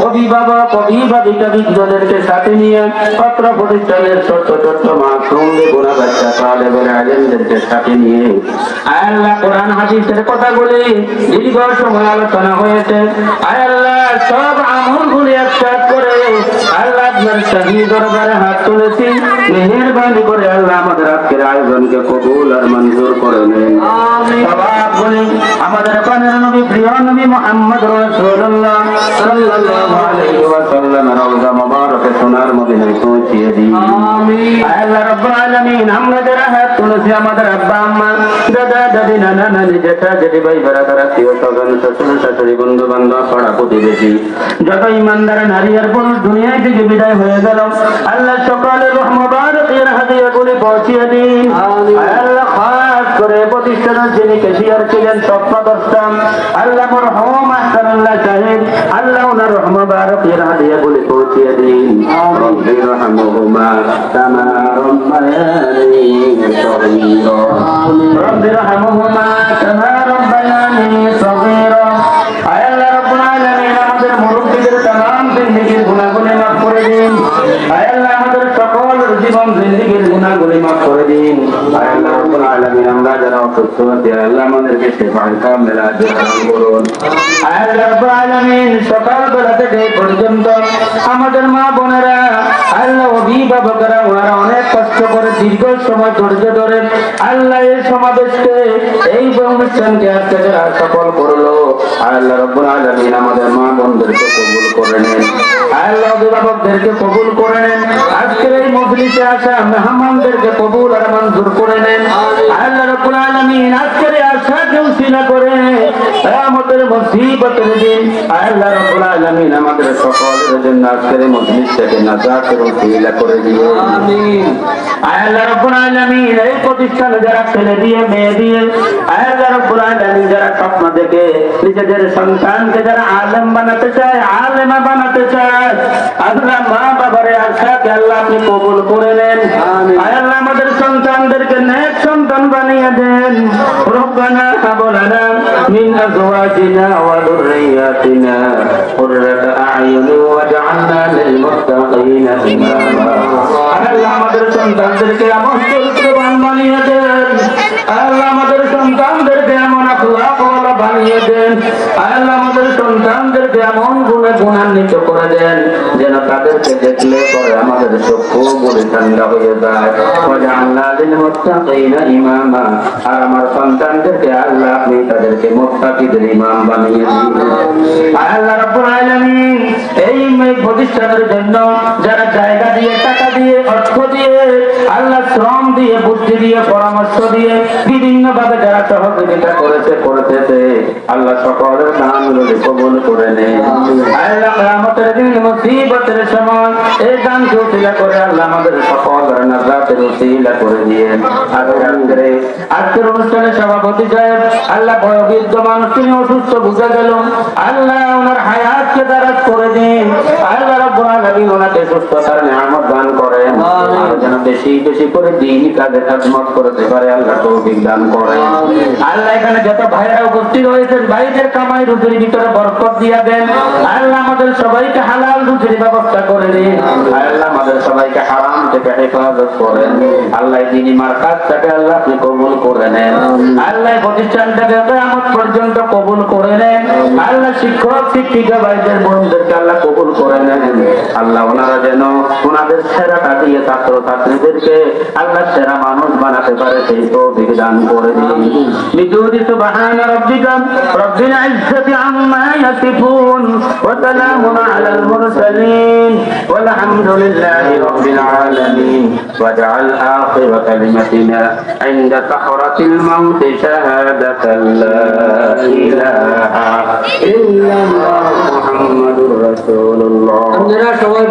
অভিভাবক সাথে নিয়ে পত্র প্রতিষ্ঠানের ছোট্ট ছোট্ট গোনা বাচ্চা আলেমদেরকে সাথে নিয়ে, আয় আল্লাহ, কোরআন হাদিসের কথাগুলি দীর্ঘ সময় আলোচনা হয়েছে, আয় আল্লাহ, সব আপনার শাহী দরবারে হাত তুলেছি। মেহেরবানি করে আল্লাহ আমাদের আজকের আয়োজনকে কবুল আর মঞ্জুর করে নেন। বলি আমাদের পানের নবী প্রিয় নবী মোহাম্মদ রাসূলুল্লাহ সাল্লাল্লাহু আলাইহি ওয়া রওজা মুবারকে সোনার মদিনায় পৌঁছিয়ে দিন। আমিন। আল্লাহ রাব্বুল আলামিন আমরা যারা হাত তুলেছি আমাদের আব্বা আম্মা দাদা দাদি নানা নানি জেঠা জেঠি ভাই বেড়াদার আত্মীয় স্বজন শ্বশুর শাশুড়ি বন্ধু বান্ধব পাড়া প্রতিবেশী যত ইমানদার নারী আর পুরুষ দুনিয়ায় থেকে বিদায় হয়ে গেল আল্লাহ সকালে রহমবারকের হাদিয়া পৌঁছিয়ে দিন। আল্লাহ খাস করে প্রতিষ্ঠানের যিনি কেশিয়ার ছিলেন স্বপ্নদ্রষ্টা আল্লাহ মরহম আহসানুল্লাহ সাহেব আল্লাহ ওনার রহমবারকের হাদিয়া পৌঁছিয়ে দিন। রব্বি রহমহুমা কামা রব্বায়ানি সগীরা। রব্বি রহমহুমা কামা রব্বায়ানি সগীরা আয় আল্লাহ রাব্বুল আলামিন আমাদের মুরব্বিদের तमाम জিন্দেগীর গুনাহগুলি মাফ করে দিন আয় আল্লাহ আমাদের সকল জীবন জিন্দেগীর গুনাহগুলি মাফ করে দিন আয় আল্লাহ রাব্বুল আলামিন আমরা যারা অসুস্থ আছি আয় আল্লাহ আমাদেরকে শেফায়ে কামেলা দান করুন আয় আল্লাহ রাব্বুল আলামিন সকাল বেলা থেকে এই পর্যন্ত আমাদের মা বোনেরা আল্লাহ অভিভাবকরা ওনারা অনেক কষ্ট করে দীর্ঘ সময় ধৈর্য ধরে আজকে যারা সফল করল। আল্লাহ রব্বুল আলামিন আমাদের মা বোনদেরকে কবুল করে নেন। আল্লাহ কবুল করে নেন। আজকের এই মজলিসে আসা মেহমানদেরকে কবুল আর মঞ্জুর করে নেন। আল্লাহ রব্বুল আলামিন আজকের আশাকে উসিলা করে আমাদের মুসিবতের দিন আল্লাহ রব্বুল আলামিন আমাদের সকলের জন্য আজকের মজলিসটাকে নাজাতের উসিলা করে দিও আমিন। আল্লাহ রব্বুল আলামিন এই প্রতিষ্ঠানে যারা ছেলে দিয়ে মেয়ে দিয়ে আল্লাহ রব্বুল আলামিন যারা স্বপ্ন দেখে নিজেদের সন্তানকে যারা আলেম বানাতে চায় আলেমা বানাতে চায় আল্লাহ মা বাবারে আশাকে আল্লাহ আপনি কবুল করে নেন। আল্লাহ আমাদের সন্তানদেরকে ربنا هب لنا من أزواجنا وذرياتنا قرة أعين واجعلنا للمتقين إماما. أنا الله مدرسة تنزل كي أمون করে দেন যেন তাদেরকে দেখলে পরে আমাদের চক্ষু বলে ঠান্ডা হয়ে যায়। আল্লাহ দিন মুত্তাকিনা ইমামা। আর আমার সন্তানদেরকে আল্লাহ আপনি তাদেরকে মোত্তাকিদের ইমাম বানিয়ে দিন আল্লাহ। রাব্বুল আলামিন এই এই প্রতিষ্ঠানের জন্য যারা জায়গা দিয়ে দিয়ে বুদ্ধি দিয়ে পরামর্শ দিয়ে বিভিন্ন ভাবে যারা সহযোগিতা করেছে করতেছে আল্লাহ সকলের দানগুলো কবুল করে নে আল্লাহ কিয়ামতের দিন মুসিবতের সময় এই দান উসিলা করে আল্লাহ আমাদের সকলের নাজাতের উসিলা করে দিয়ে। আজকে আজকের আজকের অনুষ্ঠানে সভাপতি সাহেব আল্লাহ বয়োবৃদ্ধ মানুষ তিনি অসুস্থ বুঝে গেল। আল্লাহ ওনার হায়াতকে দারাজ করে দিন। আল্লাহ রাব্বুল আলামিন ওনাকে সুস্থতার নিয়ামত দান যেন বেশি বেশি করে দিন কাজে খাদমত করতে পারে আল্লাহ তৌফিক দান করেন। আল্লাহ। এখানে যত ভাইরা উপস্থিত হয়েছেন ভাইদের কামাই রুজির ভিতরে বরকত দিয়া দেন। আল্লাহ। আমাদের সবাইকে হালাল রুজির ব্যবস্থা করে দিন। আল্লাহ। আমাদের সবাইকে হারাম থেকে হেফাজত করেন। আল্লাহ। তিনি মার্কাজটাকে আল্লাহ আপনি কবুল করে নেন। আল্লাহ প্রতিষ্ঠানটাকে কেয়ামত পর্যন্ত কবুল করে আল্লাহ শিক্ষক শিক্ষিকা ভাইদের বোনদেরকে আল্লাহ কবুল করে নেন আল্লাহ ওনারা যেন ওনাদের সেরাটা দিয়ে ছাত্র ছাত্রীদেরকে আল্লাহ সেরা মানুষ বানাতে পারে সেই তৌফিক দান করে দিন বিজুদি সুবহান রাব্বিকা রব্বিল ইজ্জতি আম্মা ইয়াসিফুন ওয়া সালামুন আলাল মুরসালিন والحمد لله رب العالمين واجعل آخر كلمتنا عند سحرة الموت شهادة لا إله ইল্লাল্লাহ মুহাম্মাদুর রাসূলুল্লাহ। আপনারা সবাই